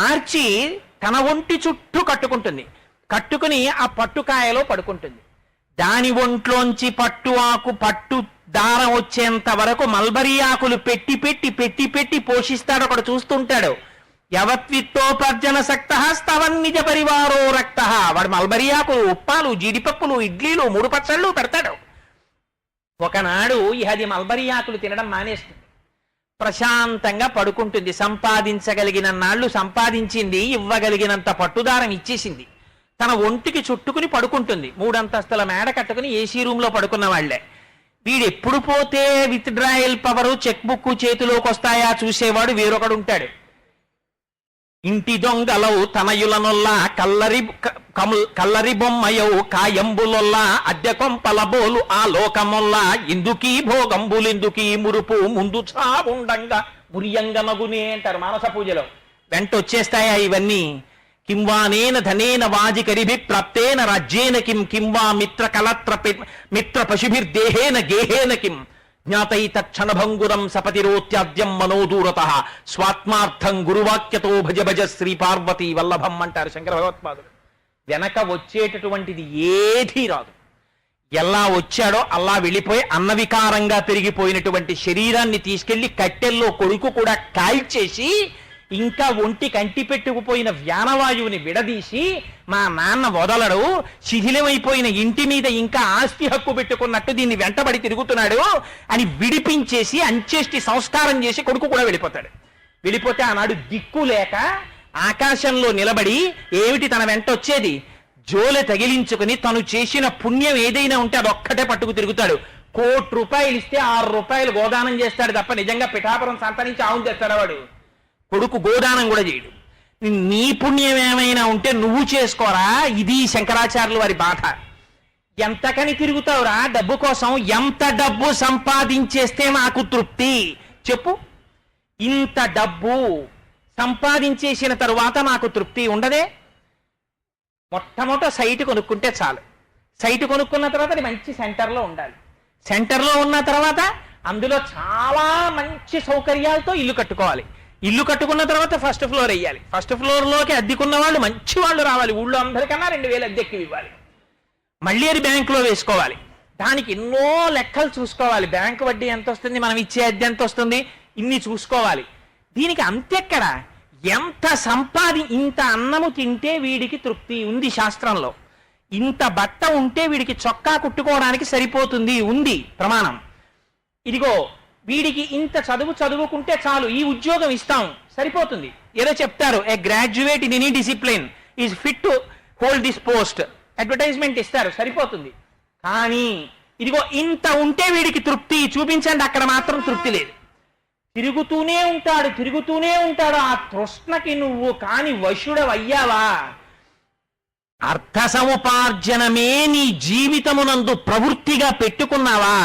మార్చి తన ఒంటి చుట్టూ కట్టుకుంటుంది. కట్టుకుని ఆ పట్టుకాయలో పడుకుంటుంది. దాని ఒంట్లోంచి పట్టు ఆకు పట్టు దారం వచ్చేంత వరకు మల్బరీ ఆకులు పెట్టి పెట్టి పెట్టి పెట్టి పోషిస్తాడు. ఒకడు చూస్తుంటాడు. యవత్విత్తోపర్జన సక్త స్తవన్ నిజ పరివారో రక్త. వాడు మల్బరీ ఆకులు ఉప్పాలు జీడిపప్పులు ఇడ్లీలు మూడు పచ్చళ్ళు పెడతాడు. ఒకనాడు ఇహది మల్బరీ ఆకులు తినడం మానేస్తుంది. ప్రశాంతంగా పడుకుంటుంది. సంపాదించగలిగిన నాళ్ళు సంపాదించింది ఇవ్వగలిగినంత పట్టుదారం ఇచ్చేసింది. తన ఒంటికి చుట్టుకుని పడుకుంటుంది. మూడంతస్తుల మేడ కట్టుకుని ఏసీ రూమ్లో పడుకున్న వాళ్ళే వీడు ఎప్పుడు పోతే withdrawal power cheque book చేతిలోకి వస్తాయా చూసేవాడు వేరొకడు ఉంటాడు ఇంటి దొంగలవు తనయులనొల్లా కల్లరి కముల్- కల్లరి బొమ్మయవు కాయంబులొల్లా అద్దె కొంపల బోలు ఆ లోకమొల్లా ఇందుకీ భోగంబులిందుకీ మురుపు ముందు చావుండంగా మురియంగమగునే అంటారు మానస పూజలో. వెంట వచ్చేస్తాయా ఇవన్నీ? కింవానేన ధనేన వాజికరిభి ప్రాప్తేన రాజ్యేన కిం కింవా మిత్ర కలత్ర పి- మిత్ర పశుభిర్దేహేన గేహేన కిం. జ్ఞాతైతక్షణభంగురం సపతిరోత్యాద్యం మనోదూరత స్వాత్మార్థం గురువాక్యతో భజ భజ శ్రీ పార్వతీ వల్లభం అంటారు శంకర భగవత్పాదులు. వెనక వచ్చేటటువంటిది ఏదీ రాదు. ఎలా వచ్చాడో అలా వెళ్ళిపోయి అన్నవికారంగా పెరిగిపోయినటువంటి శరీరాన్ని తీసుకెళ్ళి కట్టెల్లో కొడుకు కూడా కాల్చేసి ఇంకా ఒంటి కంటి పెట్టుకుపోయిన వ్యానవాయువుని విడదీసి మా నాన్న వదలడు శిథిలమైపోయిన ఇంటి మీద ఇంకా ఆస్తి హక్కు పెట్టుకున్నట్టు దీన్ని వెంటబడి తిరుగుతున్నాడు అని విడిపించేసి అంచేష్టి సంస్కారం చేసి కొడుకు కూడా వెళ్ళిపోతాడు. వెళ్ళిపోతే ఆనాడు దిక్కు లేక ఆకాశంలో నిలబడి ఏమిటి తన వెంట వచ్చేది? జోలె తగిలించుకుని తను చేసిన పుణ్యం ఏదైనా ఉంటే అది ఒక్కటే పట్టుకు తిరుగుతాడు. కోటి రూపాయలు ఇస్తే ఆరు రూపాయలు గోదానం చేస్తాడు తప్ప నిజంగా పిఠాపురం సంతరించి ఆవును తెస్తాడు వాడు. కొడుకు గోదానం కూడా చేయడు. నీ పుణ్యం ఏమైనా ఉంటే నువ్వు చేసుకోరా? ఇది శంకరాచార్యుల వారి బాధ. ఎంతకని తిరుగుతావురా? డబ్బు కోసం ఎంత డబ్బు సంపాదించేస్తే నాకు తృప్తి? చెప్పు. ఇంత డబ్బు సంపాదించేసిన తరువాత నాకు తృప్తి ఉండదే? మొట్టమొదట సైట్ కొనుక్కుంటే చాలు. సైట్ కొనుక్కున్న తర్వాత అది మంచి సెంటర్లో ఉండాలి. సెంటర్లో ఉన్న తర్వాత అందులో చాలా మంచి సౌకర్యాలతో ఇల్లు కట్టుకోవాలి. ఇల్లు కట్టుకున్న తర్వాత ఫస్ట్ ఫ్లోర్ వేయాలి ఫస్ట్ ఫ్లోర్లోకి అద్దెకున్న వాళ్ళు మంచి వాళ్ళు రావాలి. ఊళ్ళో అందరికన్నా రెండు వేలు అద్దెక్కి ఇవ్వాలి. మళ్ళీ అది బ్యాంకులో వేసుకోవాలి. దానికి ఎన్నో లెక్కలు చూసుకోవాలి. బ్యాంకు వడ్డీ ఎంత వస్తుంది? మనం ఇచ్చే అద్దె ఎంత వస్తుంది? ఇన్ని చూసుకోవాలి. దీనికి అంతెక్కడ? ఎంత సంపాది ఇంత అన్నము తింటే వీడికి తృప్తి ఉంది శాస్త్రంలో. ఇంత బట్ట ఉంటే వీడికి చొక్కా కుట్టుకోవడానికి సరిపోతుంది ఉంది ప్రమాణం. ఇదిగో వీడికి ఇంత చదువు చదువుకుంటే చాలు ఈ ఉద్యోగం ఇస్తాం. సరిపోతుంది. ఏదో చెప్తారు a graduate in any discipline is fit to hold this post advertisement ఇస్తారు సరిపోతుంది. కానీ ఇదిగో ఇంత ఉంటే వీడికి తృప్తి చూపించండి అక్కడ మాత్రం తృప్తి లేదు. తిరుగుతూనే ఉంటాడు తిరుగుతూనే ఉంటాడు ఆ తృష్ణకి నువ్వు కాని వశుడవయ్యావా? అర్థ సముపార్జనమే నీ జీవితమునందు ప్రవృత్తిగా పెట్టుకున్నావా?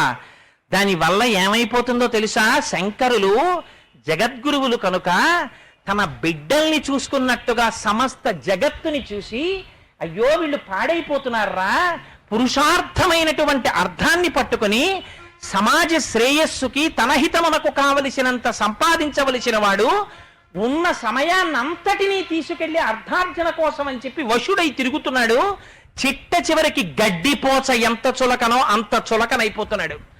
దానివల్ల ఏమైపోతుందో తెలుసా? శంకరులు జగద్గురువులు కనుక తమ బిడ్డల్ని చూసుకున్నట్టుగా సమస్త జగత్తుని చూసి అయ్యో వీళ్ళు పాడైపోతున్నారా? పురుషార్థమైనటువంటి అర్థాన్ని పట్టుకొని సమాజ శ్రేయస్సుకి తన హితమునకు కావలసినంత సంపాదించవలసిన వాడు ఉన్న సమయాన్నంతటినీ తీసుకెళ్ళి అర్థార్జన కోసం అని చెప్పి వశుడై తిరుగుతున్నాడు. చిట్ట చివరికి గడ్డిపోచ ఎంత చులకనో అంత చులకనైపోతున్నాడు.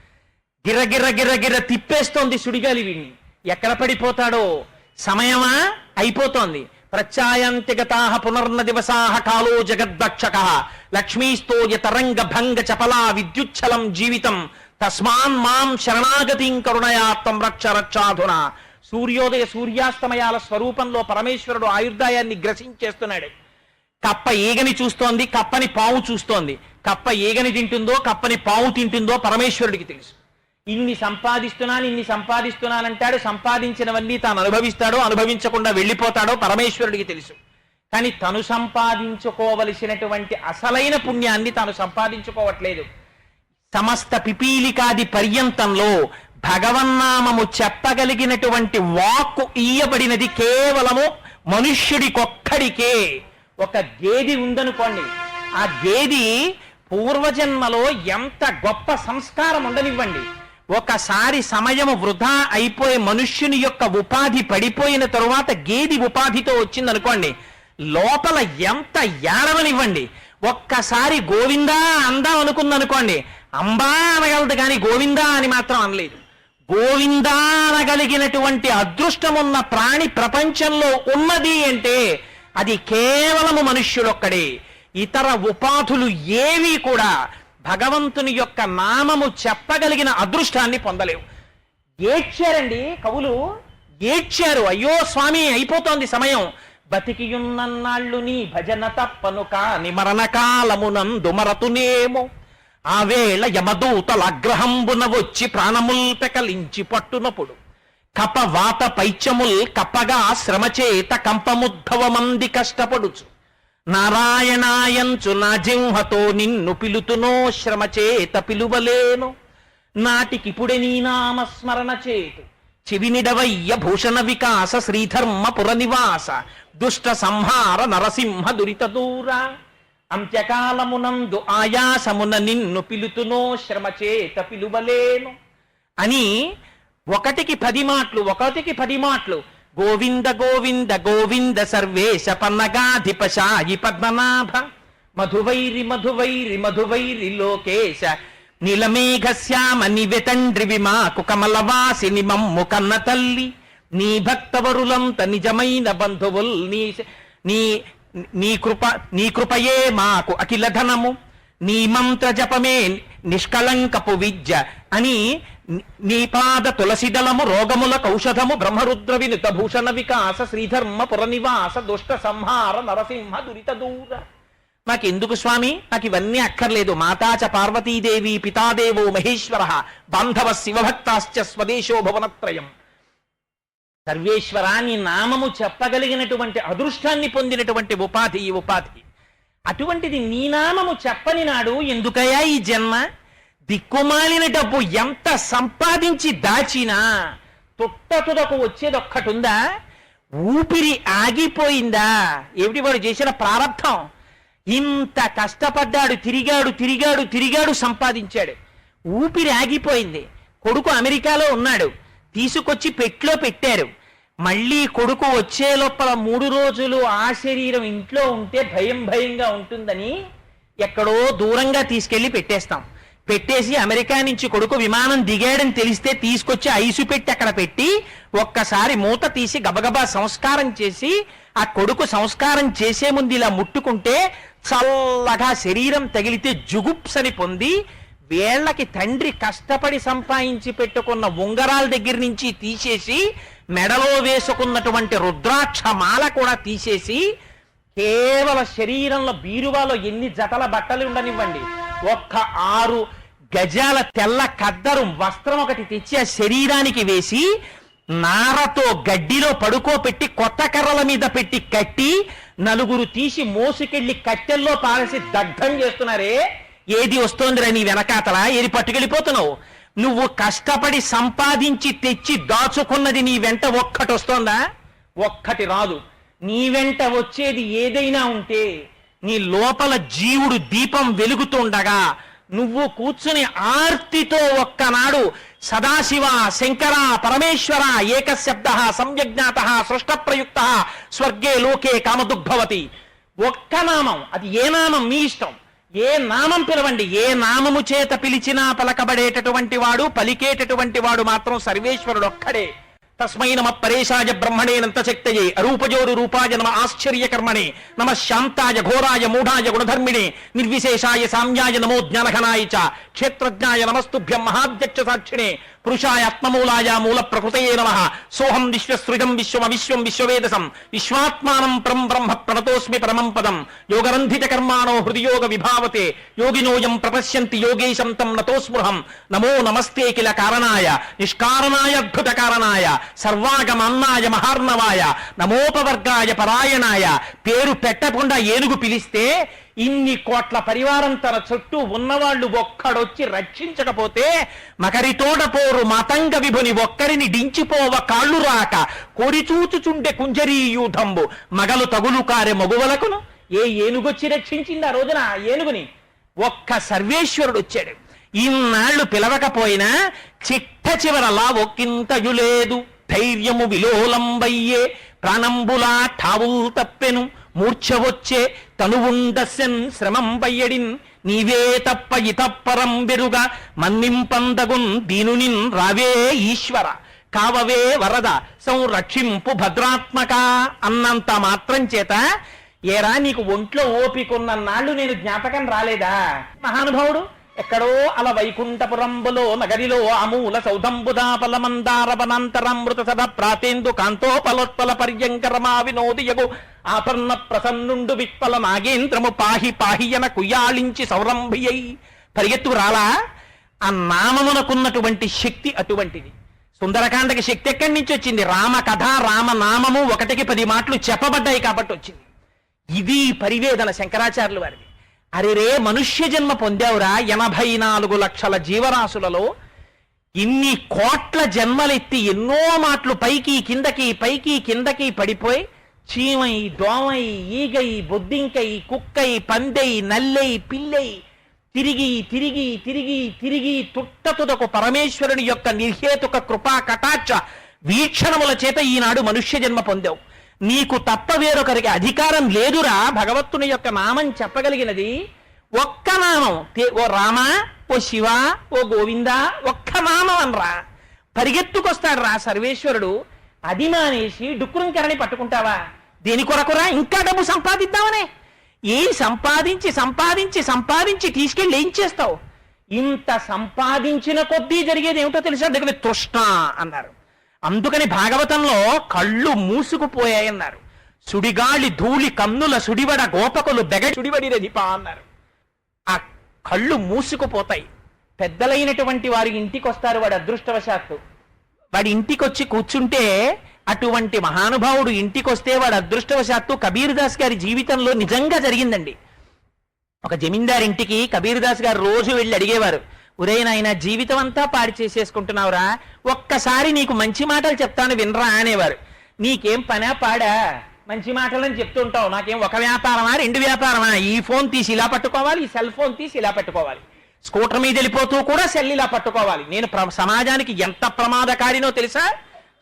గిర్ర గిర్ర గిర్ర తిప్పేస్తోంది సుడిగాలి వీడిని ఎక్కడ పడిపోతాడో? సమయమా? అయిపోతోంది. ప్రత్యాయంతిగతా పునర్న దివసాహ కాలో జగద్దక్షక లక్ష్మీస్తోయ తరంగ భంగ చపలా విద్యుచ్ఛలం జీవితం. తస్మాన్ మాం శరణాగతిం కరుణయాత్తం రక్ష రక్షాధున. సూర్యోదయ సూర్యాస్తమయాల స్వరూపంలో పరమేశ్వరుడు ఆయుర్దాయాన్ని గ్రసించేస్తున్నాడు. కప్ప ఈగని చూస్తోంది కప్పని పావు చూస్తోంది. కప్ప ఈగని తింటుందో కప్పని పావు తింటుందో పరమేశ్వరుడికి తెలుసు. ఇన్ని సంపాదిస్తున్నాను ఇన్ని సంపాదిస్తున్నానంటాడు సంపాదించినవన్నీ తాను అనుభవిస్తాడో అనుభవించకుండా వెళ్ళిపోతాడో పరమేశ్వరుడికి తెలుసు. కానీ తను సంపాదించుకోవలసినటువంటి అసలైన పుణ్యాన్ని తాను సంపాదించుకోవట్లేదు. సమస్త పిపీలికాది పర్యంతంలో భగవన్నామము చెప్పగలిగినటువంటి వాక్కు ఇయ్యబడినది కేవలము మనుష్యుడికొక్కడికే. ఒక గేది ఉందనుకోండి. ఆ గేది పూర్వజన్మలో ఎంత గొప్ప సంస్కారం ఉండనివ్వండి. ఒకసారి సమయము వృధా అయిపోయి మనుష్యుని యొక్క ఉపాధి పడిపోయిన తరువాత గేది ఉపాధితో వచ్చిందనుకోండి లోపల ఎంత ఏడవనివ్వండి. ఒక్కసారి గోవిందా అందాం అనుకుందనుకోండి అంబా అనగలదు కానీ గోవిందా అని మాత్రం అనలేదు. గోవిందా అనగలిగినటువంటి అదృష్టమున్న ప్రాణి ప్రపంచంలో ఉన్నది అంటే అది కేవలము మనుష్యుడొక్కడే. ఇతర ఉపాధులు ఏవి కూడా భగవంతుని యొక్క నామము చెప్పగలిగిన అదృష్టాన్ని పొందలేవు. ఏడ్చారండి కవులు? ఏడ్చారు. అయ్యో స్వామి అయిపోతోంది సమయం. బతికియున్నన్నాళ్ళు నీ భజన తప్పను కాని మరణకాలమునందు ఆ వేళ యమదూతల అగ్రహంబున వచ్చి ప్రాణముల్ పెకలించి పట్టునప్పుడు కప వాత పైచముల్ కప్పగా శ్రమచేత కంపముద్భవమంది కష్టపడుచు. నారాయణాయంచు నా జింహతో నిన్ను పిలుతునో శ్రమచేత పిలువలేను. నాటికిపుడే నీ నామస్మరణ చేతు. చెవినిడవయ్య భూషణ వికాస శ్రీధర్మ పురనివాస దుష్ట సంహార నరసింహ దురిత దూర. అంత్యకాలమునందు ఆయాసమున నిన్ను పిలుతునో శ్రమచేత పిలువలేను. అని ఒకటికి పది మాటలు ఒకటికి పది మాటలు గోవింద గోవింద గోవింద సర్వేశ పన్నగాధిప సాయి పద్మనాభ. మధువైరి మధువైరి మధువైరి లోకేశ. నీలమేఘ శ్యామ నివెతండ్రి విమాకు కమలవాసిని మమ్ము కన్న తల్లి. నీ భక్తవరులంత నిజమైన బంధువుల్ నీ నీ నీ కృప నీ కృపయే మాకు అఖిల ధనము నీ మంత్ర జపమే నిష్కళంకపు విద్య అని నీపాద తులసిదళము రోగముల కౌషధము బ్రహ్మరుద్ర వినుత భూషణ వికాస శ్రీధర్మ పురనివాస దుష్ట సంహార నరసింహ దురిత దూర నాకెందుకు స్వామి నాకు ఇవన్నీ అక్కర్లేదు మాతాచ పార్వతీదేవి పితాదేవో మహేశ్వర బాంధవ శివభక్తాశ్చ స్వదేశో భువనత్రయం సర్వేశ్వర నీ నామము చెప్పగలిగినటువంటి అదృష్టాన్ని పొందినటువంటి ఉపాధి ఈ ఉపాధి అటువంటిది నీ నామము చెప్పని నాడు ఎందుకయ్యా ఈ జన్మ దిక్కుమాలిన డబ్బు ఎంత సంపాదించి దాచినా తొట్ట తుదకు వచ్చేది ఒక్కటుందా ఊపిరి ఆగిపోయిందా? ఏమిటి వాడు చేసిన ప్రారంభం? ఇంత కష్టపడ్డాడు తిరిగాడు తిరిగాడు తిరిగాడు సంపాదించాడు. ఊపిరి ఆగిపోయింది. కొడుకు అమెరికాలో ఉన్నాడు. తీసుకొచ్చి పెట్లో పెట్టారు. మళ్ళీ కొడుకు వచ్చే లోపల మూడు రోజులు ఆ శరీరం ఇంట్లో ఉంటే భయం భయంగా ఉంటుందని ఎక్కడో దూరంగా తీసుకెళ్ళి పెట్టేస్తాం. పెట్టేసి అమెరికా నుంచి కొడుకు విమానం దిగాడని తెలిస్తే తీసుకొచ్చి ఐసు పెట్టి అక్కడ పెట్టి ఒక్కసారి మూత తీసి గబగబా సంస్కారం చేసి ఆ కొడుకు సంస్కారం చేసే ముందు ఇలా ముట్టుకుంటే చల్లగా శరీరం తగిలితే జుగుప్సని పొంది వేళ్ళకి తండ్రి కష్టపడి సంపాదించి పెట్టుకున్న ఉంగరాల దగ్గర నుంచి తీసేసి మెడలో వేసుకున్నటువంటి రుద్రాక్ష మాల కూడా తీసేసి కేవల శరీరంలో బీరువాలో ఎన్ని జతల బట్టలు ఉండనివ్వండి. ఒక్క ఆరు గజాల తెల్ల కద్దరు వస్త్రం ఒకటి తెచ్చి ఆ శరీరానికి వేసి నారతో గడ్డిలో పడుకోపెట్టి కొత్త కర్రల మీద పెట్టి కట్టి నలుగురు తీసి మోసుకెళ్ళి కట్టెల్లో పారేసి దగ్ధం చేస్తున్నారే. ఏది వస్తోందిరా నీ వెనకాతల? ఏది పట్టుకెళ్ళిపోతున్నావు? నువ్వు కష్టపడి సంపాదించి తెచ్చి దాచుకున్నది నీ వెంట ఒక్కటి వస్తోందా? ఒక్కటి రాదు. నీ వెంట వచ్చేది ఏదైనా ఉంటే నీ లోపల జీవుడు దీపం వెలుగుతుండగా నువ్వు కూర్చుని ఆర్తితో ఒక్కనాడు సదాశివ శంకర పరమేశ్వర ఏకశబ్ద సంయజ్ఞాత సృష్ట ప్రయుక్త స్వర్గే లోకే కామదుగ్భవతి ఒక్క నామం అది ఏ నామం మీ ఇష్టం? ఏ నామం పిలవండి. ఏ నామము చేత పిలిచినా పలకబడేటటువంటి వాడు పలికేటటువంటి వాడు మాత్రం సర్వేశ్వరుడు ఒక్కడే. తస్మై నమ పరేశాయ బ్రహ్మణేనంత శక్తయే. అరూపజోరు రూపాయ నమ ఆశ్చర్యకర్మణే. నమ శాంతాయ ఘోరాయ మూఢాయ గుణధర్మిణే. నిర్విశేషాయ సామ్యాయ నమో జ్ఞానఘనాయ చ. క్షేత్రజ్ఞాయ నమస్తుభ్యం మహాధ్యక్ష సాక్షిణే. పురుషాయాత్మమూలాయ మూల ప్రకృతయే నమ. సోహం విశ్వసృజం విశ్వమవిశ్వం విశ్వవేదసం. విశ్వాత్మానం పరం బ్రహ్మ ప్రణతోస్మి పరమం పదం. యోగరంధిత కర్మాణో హృదయోగ విభావతే. యోగినోయం ప్రపశ్యంతి యోగేశం తం నతోస్మృహం నమో నమస్తే కిల కారణాయ. నిష్కారణాయ అద్భుత కారణాయ. సర్వాగమన్నాయ మహార్ణవాయ. నమోపవర్గాయ పరాయణాయ. పేరు పెట్టకుండా ఏనుగు పిలిస్తే ఇన్ని కోట్ల పరివారం తన చుట్టూ ఉన్నవాళ్ళు ఒక్కడొచ్చి రక్షించకపోతే మకరితోడ పోరు మతంగ విభుని ఒక్కరిని డించిపోవ కాళ్ళు రాక కొరిచూచుచుంటే కుంజరీ యూధంబు మగలు తగులు కారె మగువలకును. ఏ ఏనుగొచ్చి రక్షించింది ఆ రోజున ఆ ఏనుగుని? ఒక్క సర్వేశ్వరుడు వచ్చాడు ఇన్నాళ్ళు పిలవకపోయినా చిట్ట చివరలా ఒక్కింతయు లేదు ధైర్యము విలోలంబయ్యే ప్రాణంబులా ఠావుల్ తప్పెను. మూర్ఛ వచ్చే తనువుండస్యన్ శ్రమం బయ్యడిన్ నీవే తప్ప ఇతప్పరం బెరుగా మన్నింపందగున్ దీనునిన్ రావే ఈశ్వర కావవే వరద సంరక్షింపు భద్రాత్మక అన్నంత మాత్రం చేత ఏరా నీకు ఒంట్లో ఓపికున్న నాళ్ళు నేను జ్ఞాపకం రాలేదా? మహానుభావుడు ఎక్కడో అల వైకుంఠపురంబులో నగరిలో అమూల సౌధంబుదాపల మందారవనాంతరామృత సద ప్రాతేందు కాంతోపలోత్పల పర్యంకరమా వినోదియగు ఆపర్ణ ప్రసన్నుండు విప్పల నాగేంద్రము పాహి పాహియన కుయ్యాళించి సౌరంభియై. పరిగెత్తు రాలా? ఆ నామమునకున్నటువంటి శక్తి అటువంటిది. సుందరకాండకి శక్తి ఎక్కడి నుంచి వచ్చింది? రామ కథ రామ నామము ఒకటికి పది మాటలు చెప్పబడ్డాయి కాబట్టి వచ్చింది. ఇది పరివేదన శంకరాచార్యుల వారిది. అరే రే మనుష్య జన్మ పొందావురా ఎనభై నాలుగు లక్షల జీవరాశులలో ఇన్ని కోట్ల జన్మలెత్తి ఎన్నో మాటలు పైకి కిందకి పైకి కిందకి పడిపోయి చీమై దోమై ఈగై బొద్దింకై కుక్కై పందై నల్లై పిల్లై తిరిగి తిరిగి తిరిగి తిరిగి తుట్టతుదకు పరమేశ్వరుని యొక్క నిర్హేతుక కృపా కటాక్ష వీక్షణముల చేత ఈనాడు మనుష్య జన్మ పొందావు. నీకు తప్ప వేరొకరికి అధికారం లేదురా భగవత్తుని యొక్క నామం చెప్పగలిగినది. ఒక్క నామం ఓ రామ ఓ శివ ఓ గోవింద ఒక్క నామం అనరా పరిగెత్తుకొస్తాడు రా సర్వేశ్వరుడు. అది మానేసి డుక్కురుంకరని పట్టుకుంటావా? దేని కొరకురా? ఇంకా డబ్బు సంపాదిద్దామనే. ఏం సంపాదించి సంపాదించి సంపాదించి తీసుకెళ్ళి ఏం చేస్తావు? ఇంత సంపాదించిన కొద్దీ జరిగేది ఏమిటో తెలుసా? దగ్గర తృష్ణ అన్నారు. అందుకని భాగవతంలో కళ్ళు మూసుకుపోయాయన్నారు. సుడిగాలి ధూళి కన్నుల సుడివడ గోపకులు బెగ సుడివడిరది పా అన్నారు. ఆ కళ్ళు మూసుకుపోతాయి. పెద్దలైనటువంటి వారి ఇంటికి వస్తారు వాడు అదృష్టవశాత్తు. వాడి ఇంటికి వచ్చి కూర్చుంటే అటువంటి మహానుభావుడు ఇంటికి వస్తే వాడు అదృష్టవశాత్తు కబీర్దాస్ గారి జీవితంలో నిజంగా జరిగిందండి. ఒక జమీందారింటికి ఇంటికి గారు రోజు వెళ్ళి అడిగేవారు ఒరే నాయన జీవితం అంతా పాడి చేసేసుకుంటున్నావురా? ఒక్కసారి నీకు మంచి మాటలు చెప్తాను వినరా అనేవారు. నీకేం పనా పాడా? మంచి మాటలని చెప్తుంటావు నాకేం ఒక వ్యాపారమా? రెండు వ్యాపారమా? ఈ ఫోన్ తీసి ఇలా పట్టుకోవాలి ఈ సెల్ ఫోన్ తీసి ఇలా పట్టుకోవాలి. స్కూటర్ మీద వెళ్ళిపోతూ కూడా సెల్ ఇలా పట్టుకోవాలి. నేను ప్ర- సమాజానికి ఎంత ప్రమాదకారినో తెలుసా?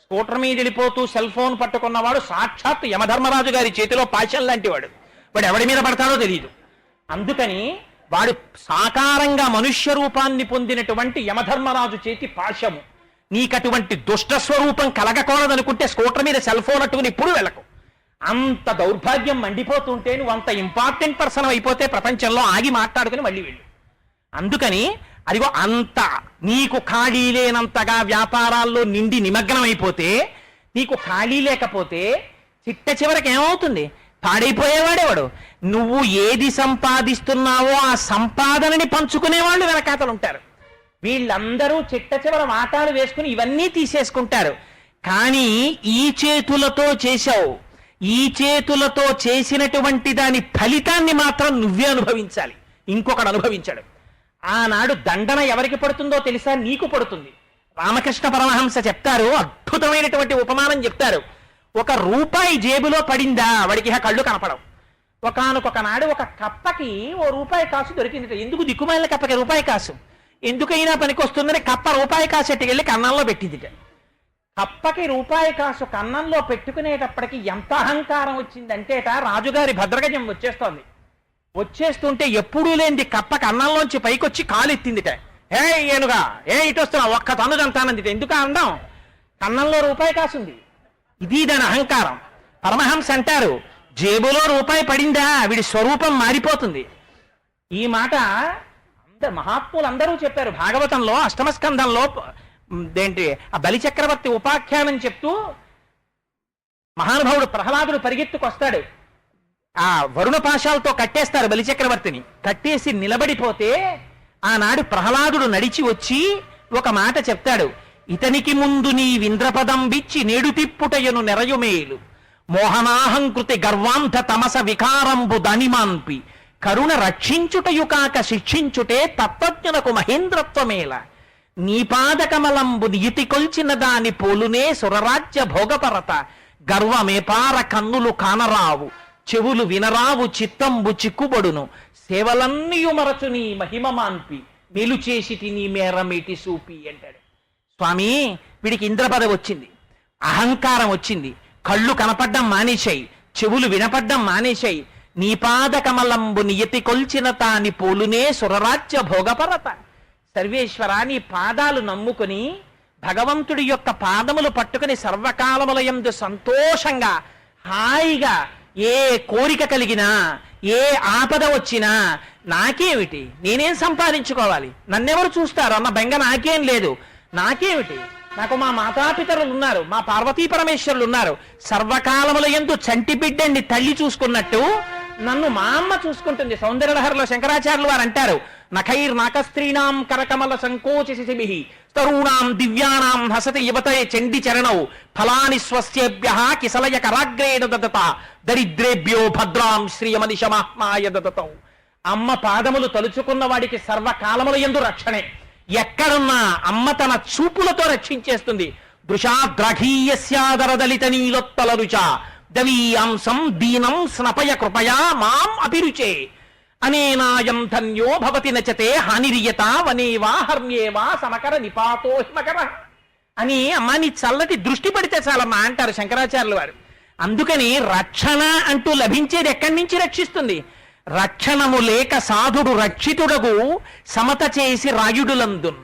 స్కూటర్ మీద వెళ్ళిపోతూ సెల్ ఫోన్ పట్టుకున్నవాడు సాక్షాత్ యమధర్మరాజు గారి చేతిలో పాశం లాంటి వాడు వాడు ఎవడి మీద పడతాడో తెలియదు అందుకని వాడు సాకారంగా మనుష్య రూపాన్ని పొందినటువంటి యమధర్మరాజు చేతి పాశము. నీకటువంటి దుష్ట స్వరూపం కలగకూడదనుకుంటే స్కూటర్ మీద సెల్ ఫోన్ అట్టుకుని ఇప్పుడు వెళ్ళకు. అంత దౌర్భాగ్యం మండిపోతుంటే నువ్వు అంత ఇంపార్టెంట్ పర్సన్ అయిపోతే ప్రపంచంలో ఆగి మాట్లాడుకుని మళ్ళీ వెళ్ళు. అందుకని అదిగో అంత నీకు ఖాళీ లేనంతగా వ్యాపారాల్లో నిండి నిమగ్నం అయిపోతే నీకు ఖాళీ లేకపోతే చిట్ట చివరికి ఏమవుతుంది పాడైపోయేవాడేవాడు? నువ్వు ఏది సంపాదిస్తున్నావో ఆ సంపాదనని పంచుకునేవాళ్ళు వెనకాతలు ఉంటారు వీళ్ళందరూ చిట్ట చివర వాటాలు వేసుకుని ఇవన్నీ తీసేసుకుంటారు. కానీ ఈ చేతులతో చేశావు. ఈ చేతులతో చేసినటువంటి దాని ఫలితాన్ని మాత్రం నువ్వే అనుభవించాలి. ఇంకొకడు అనుభవించాడు. ఆనాడు దండన ఎవరికి పడుతుందో తెలుసా? నీకు పడుతుంది. రామకృష్ణ పరమహంస చెప్తారు అద్భుతమైనటువంటి ఉపమానం చెప్తారు. ఒక రూపాయి జేబులో పడిందా? వాడికి కళ్ళు కనపడవు. ఒకనొక నాడు ఒక కప్పకి ఓ రూపాయి కాసు దొరికింది ఎందుకు దిక్కుమాలిన కప్పకి రూపాయి కాసు? ఎందుకైనా పనికొస్తుందని కప్ప రూపాయి కాసు ఎట్టుకెళ్ళి కన్నంలో పెట్టిందిట. కప్పకి రూపాయి కాసు కన్నంలో పెట్టుకునేటప్పటికి ఎంత అహంకారం వచ్చిందంటేట రాజుగారి భద్రగజం వచ్చేస్తోంది. వచ్చేస్తుంటే ఎప్పుడూ లేనిది కప్ప కన్నంలోంచి పైకొచ్చి కాలు ఎత్తిందిట ఏ ఏనుగా ఏ ఇటు వస్తున్నా ఒక్క తను తంతానంది ఎందుకు అందం? కన్నంలో రూపాయి కాసుంది. ఇది దాని అహంకారం. పరమహంస అంటారు జేబులో రూపాయి పడిందా? వీడి స్వరూపం మారిపోతుంది. ఈ మాట అందరు మహాత్ములు అందరూ చెప్పారు. భాగవతంలో అష్టమస్కంధంలో ఏంటి ఆ బలి చక్రవర్తి ఉపాఖ్యానం చెప్తూ మహానుభావుడు ప్రహ్లాదుడు పరిగెత్తుకొస్తాడు. ఆ వరుణ పాశాలతో కట్టేస్తారు బలిచక్రవర్తిని. కట్టేసి నిలబడిపోతే ఆనాడు ప్రహ్లాదుడు నడిచి వచ్చి ఒక మాట చెప్తాడు. ఇతనికి ముందు నీ వింద్రపదం బిచ్చి నేడు తిప్పుటయను నెరయుమేలు మోహనాహంకృతి గర్వాంధ తమస వికారంబు దనిమాన్పి కరుణ రక్షించుటయు కాక శిక్షించుటే తత్వజ్ఞులకు మహేంద్రత్వమేల. నీ పాదకమలంబు నియతి కొల్చిన దాని పోలునే సురరాజ్య భోగపరత. గర్వమేపార కన్నులు కానరావు. చెవులు వినరావు చిత్తంబు చిక్కుబడును. సేవలన్నీయు మరచు నీ మహిమ మాన్పి. మేలు చేసి నీ మేర మేటి సూపి అంటాడు. స్వామి వీడికి ఇంద్రపద వచ్చింది. అహంకారం వచ్చింది. కళ్ళు కనపడ్డం మానేశాయి. చెవులు వినపడ్డం మానేశాయి. నీపాద కమలంబు నియతి కొల్చిన తాని పోలునే సురరాజ్య భోగపరత. సర్వేశ్వర నీ పాదాలు నమ్ముకుని భగవంతుడి యొక్క పాదములు పట్టుకుని సర్వకాలములయందు సంతోషంగా హాయిగా ఏ కోరిక కలిగినా ఏ ఆపద వచ్చినా నాకేమిటి? నేనేం సంపాదించుకోవాలి? నన్నెవరు చూస్తారు? అన్న బెంగ నాకేం లేదు. నాకేమిటి? నాకు మా మాతాపితరులు ఉన్నారు మా పార్వతీ పరమేశ్వరులు ఉన్నారు. సర్వకాలముల ఎందు చంటి బిడ్డండి తల్లి చూసుకున్నట్టు నన్ను మా అమ్మ చూసుకుంటుంది సౌందర్యలహరిలో శంకరాచార్యులు వారు అంటారు. నఖైర్ నాకస్త్రీణాం కరకమల సంకోచి శిశిభి. తరుణాం దివ్యానాం హసతి యువతయ చండి చరణౌ. ఫలాని స్వస్యేభ్య కిసలయ కరాగ్రేణ దదత. దరిద్రేభ్యో భద్రాం శ్రియమనిశమాత్మాయ దదతౌ. అమ్మ పాదములు తలుచుకున్న వాడికి సర్వకాలముల ఎందు రక్షణే. ఎక్కడున్నా అమ్మ తన చూపులతో రక్షించేస్తుంది. దృశాద్రఘీయస్యాదరదలిత నీలొత్తల రుచ దవీయాంసం దీనం స్నపయ కృపయా మాం అభిరుచే. అనేనాయం ధన్యో భవతి నచతే హానిరియత వనేవా హర్మ్యేవా సమకర నిపాతో హిమకర అని అమ్మా నీ చల్లటి దృష్టి పడితే చాలమ్మా అంటారు శంకరాచార్యులు వారు. అందుకని రక్షణ అంటూ లభించేది ఎక్కడి నుంచి రక్షిస్తుంది? రక్షణము లేక సాధుడు రక్షితుడగు సమత చేసి రాయుడులందున్.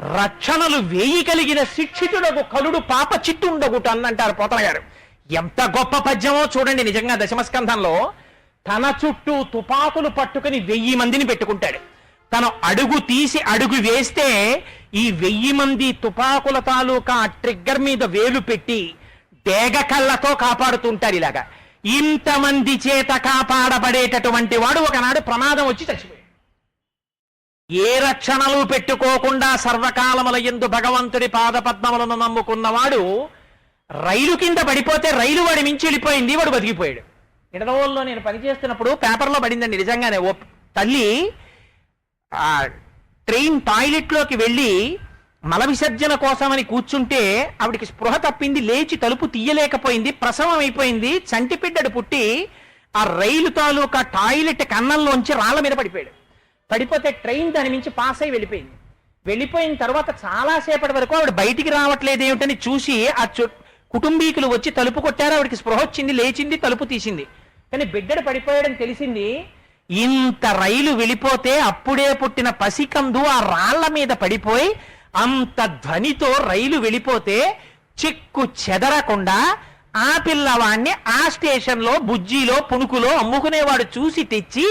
రక్షణలు వేయి కలిగిన శిక్షితుడగు కలుడు పాప చిత్తుండగుట అన్నంటారు పోతన గారు. ఎంత గొప్ప పద్యమో చూడండి నిజంగా దశమస్కంధంలో. తన చుట్టూ తుపాకులు పట్టుకుని వెయ్యి మందిని పెట్టుకుంటాడు. తను అడుగు తీసి అడుగు వేస్తే ఈ వెయ్యి మంది తుపాకుల తాలూకా ట్రిగ్గర్ మీద వేలు పెట్టి డేగ కళ్ళతో కాపాడుతుంటారు ఇలాగా. ఇంతమంది చేత కాపాడబడేటటువంటి వాడు ఒకనాడు ప్రమాదం వచ్చి చచ్చిపోయాడు. ఏ రక్షణలు పెట్టుకోకుండా సర్వకాలముల ఎందు భగవంతుడి పాదపద్మములను నమ్ముకున్నవాడు రైలు కింద పడిపోతే రైలు వాడి మించి వెళ్ళిపోయింది వాడు బతికిపోయాడు. ఇడదవోల్లో నేను పనిచేస్తున్నప్పుడు పేపర్లో పడిందండి నిజంగానే ఓ తల్లి ట్రైన్ టాయిలెట్లోకి వెళ్ళి మల విసర్జన కోసమని కూర్చుంటే ఆవిడికి స్పృహ తప్పింది లేచి తలుపు తీయలేకపోయింది ప్రసవం అయిపోయింది చంటిపిడ్డడు పుట్టి ఆ రైలు తాలూకా టాయిలెట్ కన్నంలోంచి రాళ్ళ మీద పడిపోయాడు. పడిపోతే ట్రైన్ దాని మించి పాస్ అయి వెళ్ళిపోయింది. వెళ్ళిపోయిన తర్వాత చాలాసేపటి వరకు ఆవిడ బయటికి రావట్లేదు ఏమిటని చూసి ఆ కుటుంబీకులు వచ్చి తలుపు కొట్టారు ఆవిడకి స్పృహ వచ్చింది లేచింది తలుపు తీసింది. కానీ బిడ్డడు పడిపోయాడని తెలిసింది ఇంత రైలు వెళ్ళిపోతే అప్పుడే పుట్టిన పసికందు ఆ రాళ్ళ మీద పడిపోయి అంత ధ్వనితో రైలు వెళ్ళిపోతే చిక్కు చెదరకుండా ఆ పిల్లవాణ్ణి ఆ స్టేషన్లో బుజ్జిలో పుణుకులో అమ్ముకునేవాడు చూసి తెచ్చి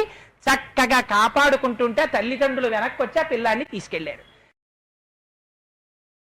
చక్కగా కాపాడుకుంటుంటే తల్లిదండ్రులు వెనక్కి వచ్చి ఆ పిల్లాన్ని తీసుకెళ్ళారు.